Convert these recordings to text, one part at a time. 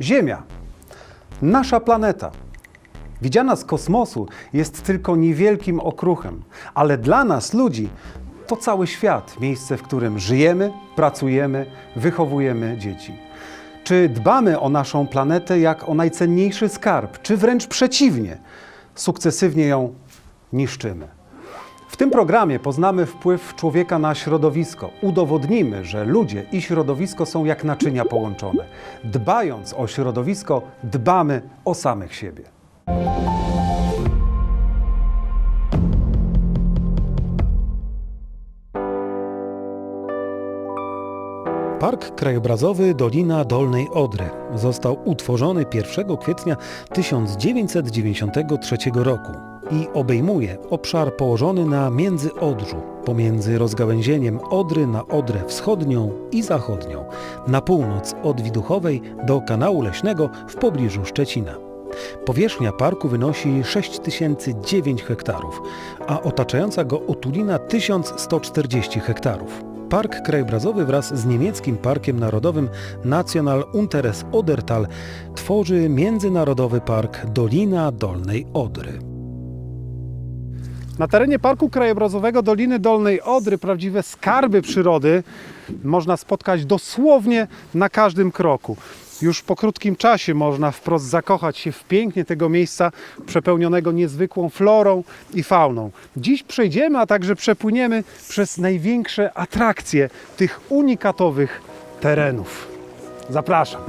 Ziemia, nasza planeta. Widziana z kosmosu jest tylko niewielkim okruchem, ale dla nas, ludzi, to cały świat, miejsce, w którym żyjemy, pracujemy, wychowujemy dzieci. Czy dbamy o naszą planetę jak o najcenniejszy skarb, czy wręcz przeciwnie, sukcesywnie ją niszczymy? W tym programie poznamy wpływ człowieka na środowisko. Udowodnimy, że ludzie i środowisko są jak naczynia połączone. Dbając o środowisko, dbamy o samych siebie. Park Krajobrazowy Dolina Dolnej Odry został utworzony 1 kwietnia 1993 roku i obejmuje obszar położony na Międzyodrzu, pomiędzy rozgałęzieniem Odry na Odrę Wschodnią i Zachodnią, na północ od Widuchowej do kanału leśnego w pobliżu Szczecina. Powierzchnia parku wynosi 6009 hektarów, a otaczająca go otulina 1140 hektarów. Park krajobrazowy wraz z niemieckim Parkiem Narodowym National Unteres Odertal tworzy Międzynarodowy Park Dolina Dolnej Odry. Na terenie Parku Krajobrazowego Doliny Dolnej Odry prawdziwe skarby przyrody można spotkać dosłownie na każdym kroku. Już po krótkim czasie można wprost zakochać się w pięknie tego miejsca przepełnionego niezwykłą florą i fauną. Dziś przejdziemy, a także przepłyniemy przez największe atrakcje tych unikatowych terenów. Zapraszam.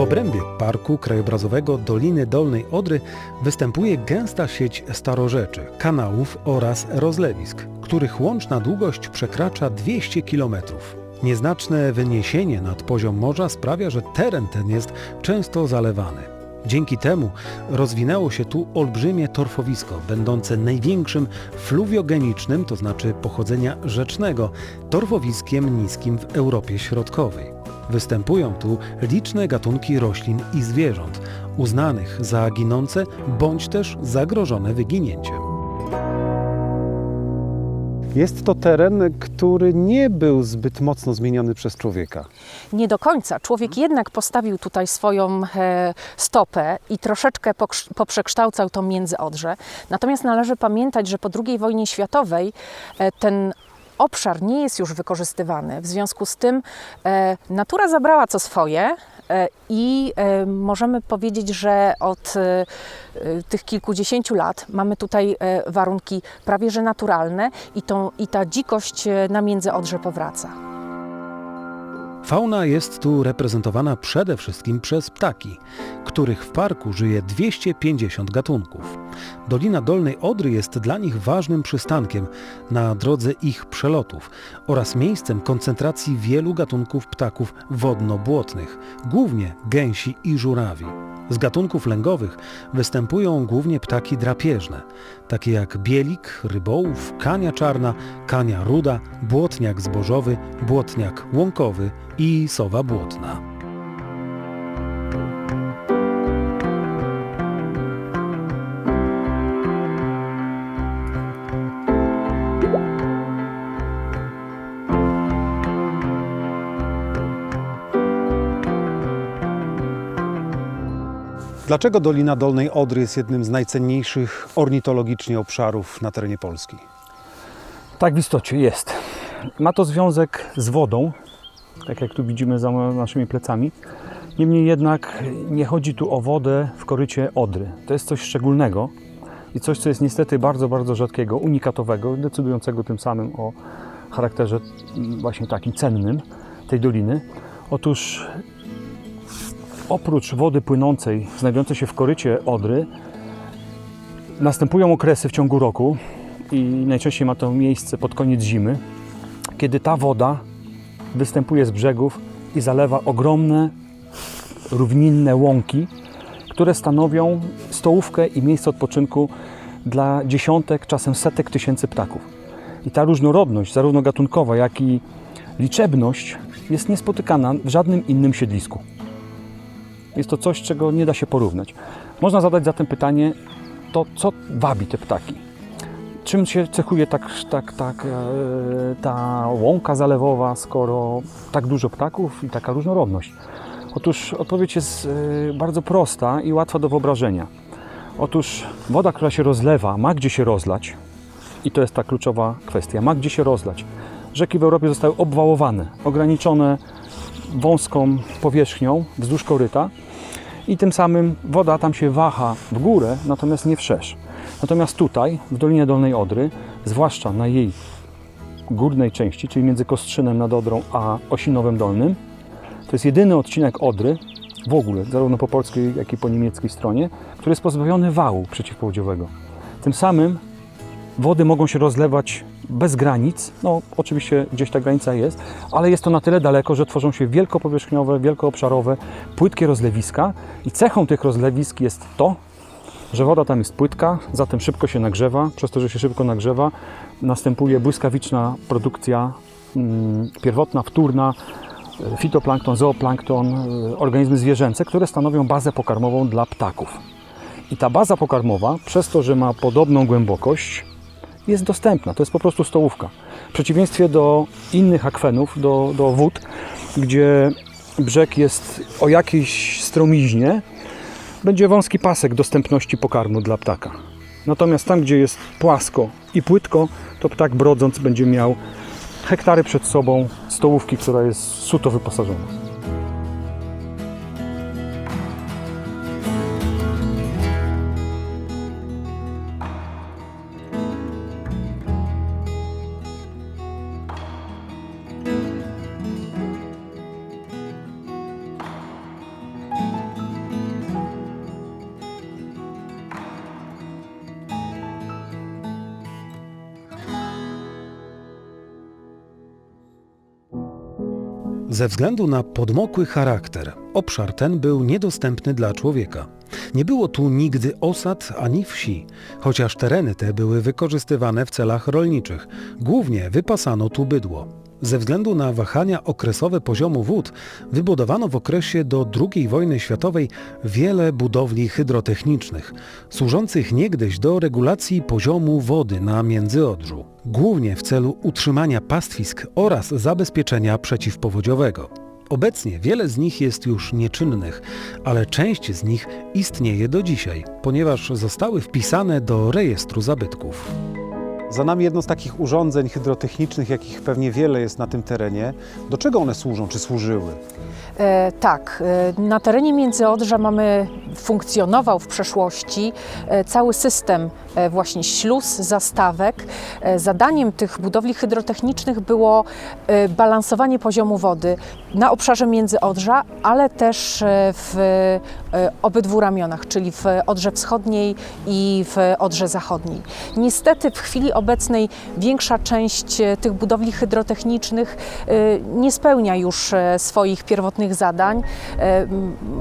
W obrębie Parku Krajobrazowego Doliny Dolnej Odry występuje gęsta sieć starorzeczy, kanałów oraz rozlewisk, których łączna długość przekracza 200 km. Nieznaczne wyniesienie nad poziom morza sprawia, że teren ten jest często zalewany. Dzięki temu rozwinęło się tu olbrzymie torfowisko, będące największym fluwiogenicznym, to znaczy pochodzenia rzecznego, torfowiskiem niskim w Europie Środkowej. Występują tu liczne gatunki roślin i zwierząt, uznanych za ginące bądź też zagrożone wyginięciem. Jest to teren, który nie był zbyt mocno zmieniony przez człowieka. Nie do końca. Człowiek jednak postawił tutaj swoją e, stopę i troszeczkę poprzekształcał to międzyodrze. Natomiast należy pamiętać, że po II wojnie światowej e, ten obszar nie jest już wykorzystywany. W związku z tym e, natura zabrała co swoje e, i e, możemy powiedzieć, że od tych kilkudziesięciu lat mamy tutaj warunki prawie że naturalne i, tą, i ta dzikość na międzyodrze powraca. Fauna jest tu reprezentowana przede wszystkim przez ptaki, których w parku żyje 250 gatunków. Dolina Dolnej Odry jest dla nich ważnym przystankiem na drodze ich przelotów oraz miejscem koncentracji wielu gatunków ptaków wodno-błotnych, głównie gęsi i żurawi. Z gatunków lęgowych występują głównie ptaki drapieżne, takie jak bielik, rybołów, kania czarna, kania ruda, błotniak zbożowy, błotniak łąkowy i sowa błotna. Dlaczego Dolina Dolnej Odry jest jednym z najcenniejszych ornitologicznie obszarów na terenie Polski? Tak w istocie jest. Ma to związek z wodą, tak jak tu widzimy za naszymi plecami. Niemniej jednak nie chodzi tu o wodę w korycie Odry. To jest coś szczególnego i coś, co jest niestety bardzo, bardzo rzadkiego, unikatowego, decydującego tym samym o charakterze mm, właśnie takim cennym tej doliny. Otóż oprócz wody płynącej, znajdującej się w korycie Odry, następują okresy w ciągu roku i najczęściej ma to miejsce pod koniec zimy, kiedy ta woda występuje z brzegów i zalewa ogromne, równinne łąki, które stanowią stołówkę i miejsce odpoczynku dla dziesiątek, czasem setek tysięcy ptaków. I ta różnorodność, zarówno gatunkowa, jak i liczebność, jest niespotykana w żadnym innym siedlisku. Jest to coś, czego nie da się porównać. Można zadać zatem pytanie, to co wabi te ptaki? Czym się cechuje tak, tak, tak e, ta łąka zalewowa, skoro tak dużo ptaków i taka różnorodność? Otóż odpowiedź jest e, bardzo prosta i łatwa do wyobrażenia. Otóż woda, która się rozlewa, ma gdzie się rozlać i to jest ta kluczowa kwestia, ma gdzie się rozlać. Rzeki w Europie zostały obwałowane, ograniczone wąską powierzchnią wzdłuż koryta i tym samym woda tam się waha w górę, natomiast nie wszerz. Natomiast tutaj, w Dolinie Dolnej Odry, zwłaszcza na jej górnej części, czyli między Kostrzynem nad Odrą a Osinowem Dolnym, to jest jedyny odcinek Odry w ogóle, zarówno po polskiej, jak i po niemieckiej stronie, który jest pozbawiony wału przeciwpowodziowego. Tym samym wody mogą się rozlewać bez granic. No, oczywiście gdzieś ta granica jest, ale jest to na tyle daleko, że tworzą się wielkopowierzchniowe, wielkoobszarowe, płytkie rozlewiska i cechą tych rozlewisk jest to, że woda tam jest płytka, zatem szybko się nagrzewa. Przez to, że się szybko nagrzewa, następuje błyskawiczna produkcja mm, pierwotna, wtórna, e, fitoplankton, zooplankton, e, organizmy zwierzęce, które stanowią bazę pokarmową dla ptaków. I ta baza pokarmowa, przez to, że ma podobną głębokość, jest dostępna. To jest po prostu stołówka. W przeciwieństwie do innych akwenów, do, do wód, gdzie brzeg jest o jakiejś stromiźnie, będzie wąski pasek dostępności pokarmu dla ptaka. Natomiast tam, gdzie jest płasko i płytko, to ptak brodząc będzie miał hektary przed sobą stołówki, która jest suto wyposażona. Ze względu na podmokły charakter, obszar ten był niedostępny dla człowieka. Nie było tu nigdy osad ani wsi, chociaż tereny te były wykorzystywane w celach rolniczych. Głównie wypasano tu bydło. Ze względu na wahania okresowe poziomu wód wybudowano w okresie do II wojny światowej wiele budowli hydrotechnicznych, służących niegdyś do regulacji poziomu wody na Międzyodrzu, głównie w celu utrzymania pastwisk oraz zabezpieczenia przeciwpowodziowego. Obecnie wiele z nich jest już nieczynnych, ale część z nich istnieje do dzisiaj, ponieważ zostały wpisane do rejestru zabytków. Za nami jedno z takich urządzeń hydrotechnicznych, jakich pewnie wiele jest na tym terenie. Do czego one służą, czy służyły? E, tak, e, na terenie Międzyodrza mamy, funkcjonował w przeszłości e, cały system e, właśnie śluz, zastawek. Zadaniem tych budowli hydrotechnicznych było balansowanie poziomu wody na obszarze Międzyodrza, ale też w obydwu ramionach, czyli w Odrze Wschodniej i w Odrze Zachodniej. Niestety w chwili obecnej większa część e, tych budowli hydrotechnicznych e, nie spełnia już e, swoich pierwotnych zadań.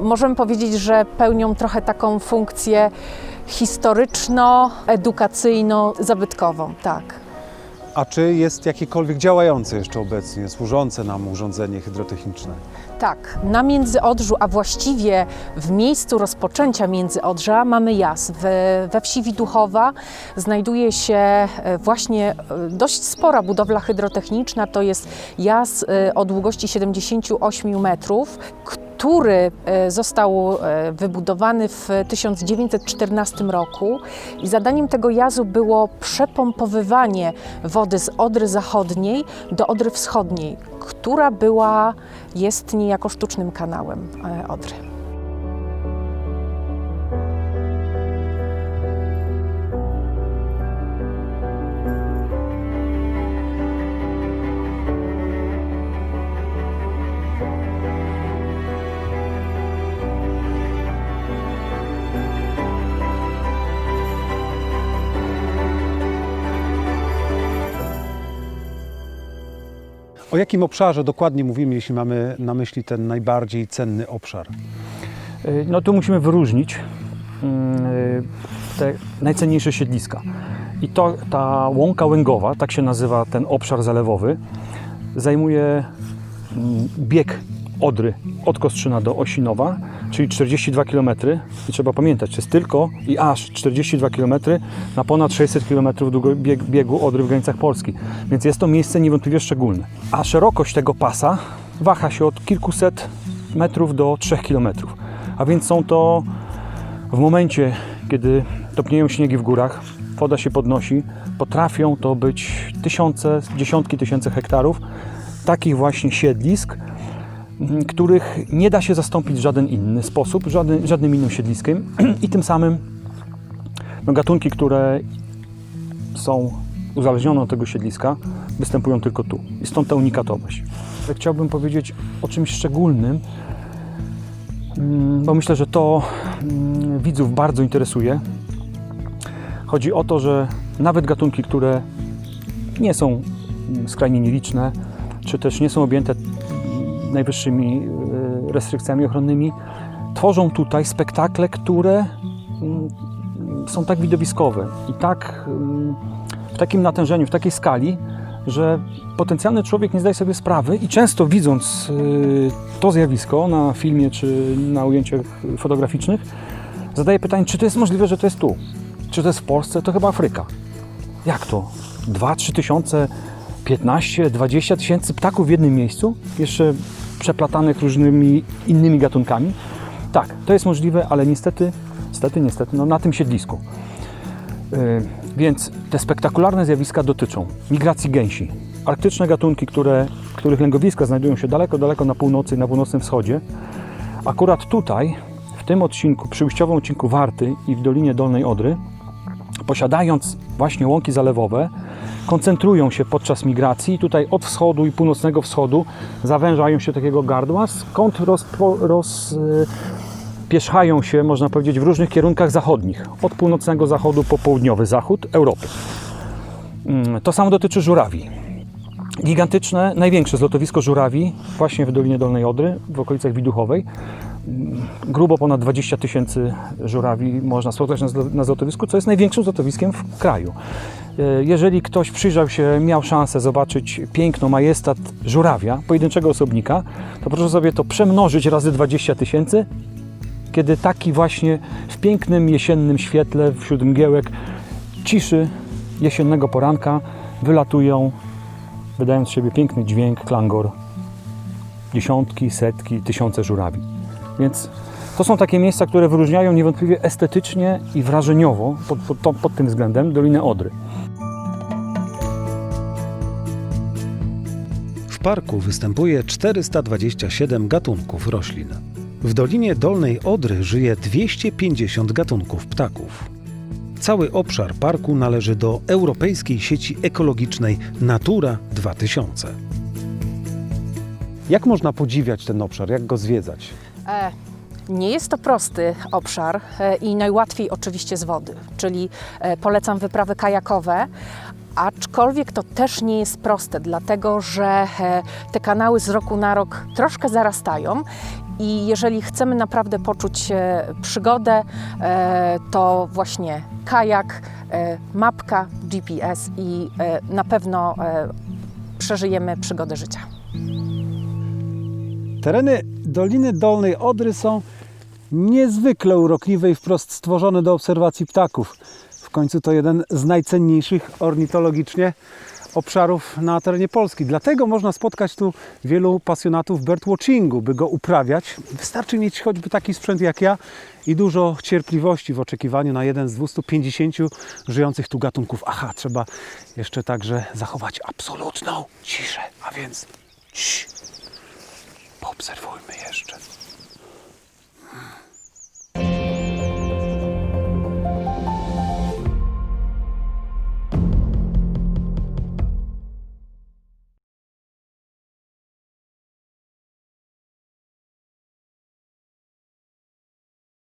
Możemy powiedzieć, że pełnią trochę taką funkcję historyczno-edukacyjno-zabytkową, tak. A czy jest jakiekolwiek działające jeszcze obecnie, służące nam urządzenie hydrotechniczne? Tak, na Międzyodrzu, a właściwie w miejscu rozpoczęcia Międzyodrza mamy jas. We, wsi Widuchowa znajduje się e, właśnie e, dość spora budowla hydrotechniczna. To jest jas e, o długości 78 metrów, który e, został e, wybudowany w 1914 roku i zadaniem tego jazu było przepompowywanie wody z Odry Zachodniej do Odry Wschodniej, która była, jest niejako sztucznym kanałem e, Odry. O jakim obszarze dokładnie mówimy, jeśli mamy na myśli ten najbardziej cenny obszar? Y, No tu musimy wyróżnić y, te najcenniejsze siedliska. I to ta łąka łęgowa, tak się nazywa ten obszar zalewowy, zajmuje mm, bieg Odry od Kostrzyna do Osinowa, czyli 42 km. I trzeba pamiętać, jest tylko i aż 42 km na ponad 600 km biegu Odry w granicach Polski. Więc jest to miejsce niewątpliwie szczególne. A szerokość tego pasa waha się od kilkuset metrów do 3 km. A więc są to w momencie, kiedy topnieją śniegi w górach, woda się podnosi, potrafią to być tysiące, dziesiątki tysięcy hektarów takich właśnie siedlisk, których nie da się zastąpić w żaden inny sposób, żadnym, żadnym innym siedliskiem i tym samym no, gatunki, które są uzależnione od tego siedliska, występują tylko tu. I stąd ta unikatowość. Chciałbym powiedzieć o czymś szczególnym, mm, bo myślę, że to mm, widzów bardzo interesuje. Chodzi o to, że nawet gatunki, które nie są mm, skrajnie nieliczne, czy też nie są objęte najwyższymi e, restrykcjami ochronnymi, tworzą tutaj spektakle, które mm, są tak widowiskowe i tak mm, w takim natężeniu, w takiej skali, że potencjalny człowiek nie zdaje sobie sprawy i często widząc y, to zjawisko na filmie czy na ujęciach fotograficznych, zadaje pytanie, czy to jest możliwe, że to jest tu? Czy to jest w Polsce? To chyba Afryka. Jak to? 2-3 tysiące, 15, 20 tysięcy ptaków w jednym miejscu? Jeszcze przeplatanych różnymi innymi gatunkami? Tak, to jest możliwe, ale niestety, niestety, niestety, no na tym siedlisku. Yy, Więc te spektakularne zjawiska dotyczą migracji gęsi. Arktyczne gatunki, które, których lęgowiska znajdują się daleko, daleko na północy i na północnym wschodzie. Akurat tutaj, w tym odcinku, przy ujściowym odcinku Warty i w Dolinie Dolnej Odry, posiadając właśnie łąki zalewowe, koncentrują się podczas migracji. Tutaj od wschodu i północnego wschodu zawężają się takiego gardła, skąd rozpo, roz, y, się, można powiedzieć, w różnych kierunkach zachodnich. Od północnego zachodu po południowy zachód Europy. Mm, To samo dotyczy żurawi. Gigantyczne, największe zlotowisko żurawi właśnie w Dolinie Dolnej Odry, w okolicach Widuchowej. Grubo ponad 20 tysięcy żurawi można spotkać na zlotowisku, co jest największym zlotowiskiem w kraju. E, Jeżeli ktoś przyjrzał się, miał szansę zobaczyć piękno, majestat żurawia, pojedynczego osobnika, to proszę sobie to przemnożyć razy 20 tysięcy, kiedy taki właśnie w pięknym jesiennym świetle, wśród mgiełek, ciszy jesiennego poranka wylatują, wydając z siebie piękny dźwięk, klangor, dziesiątki, setki, tysiące żurawi. Więc to są takie miejsca, które wyróżniają niewątpliwie estetycznie i wrażeniowo pod, pod, pod tym względem Dolinę Odry. W parku występuje 427 gatunków roślin. W Dolinie Dolnej Odry żyje 250 gatunków ptaków. Cały obszar parku należy do Europejskiej Sieci Ekologicznej Natura 2000. Jak można podziwiać ten obszar, jak go zwiedzać? E, Nie jest to prosty obszar e, i najłatwiej oczywiście z wody, czyli e, polecam wyprawy kajakowe. Aczkolwiek to też nie jest proste, dlatego że te kanały z roku na rok troszkę zarastają i jeżeli chcemy naprawdę poczuć przygodę, to właśnie kajak, mapka, GPS i na pewno przeżyjemy przygodę życia. Tereny Doliny Dolnej Odry są niezwykle urokliwe i wprost stworzone do obserwacji ptaków. W końcu to jeden z najcenniejszych ornitologicznie obszarów na terenie Polski. Dlatego można spotkać tu wielu pasjonatów birdwatchingu, by go uprawiać. Wystarczy mieć choćby taki sprzęt jak ja i dużo cierpliwości w oczekiwaniu na jeden z 250 żyjących tu gatunków. Aha, trzeba jeszcze także zachować absolutną ciszę, a więc ciii. Poobserwujmy jeszcze. Hmm.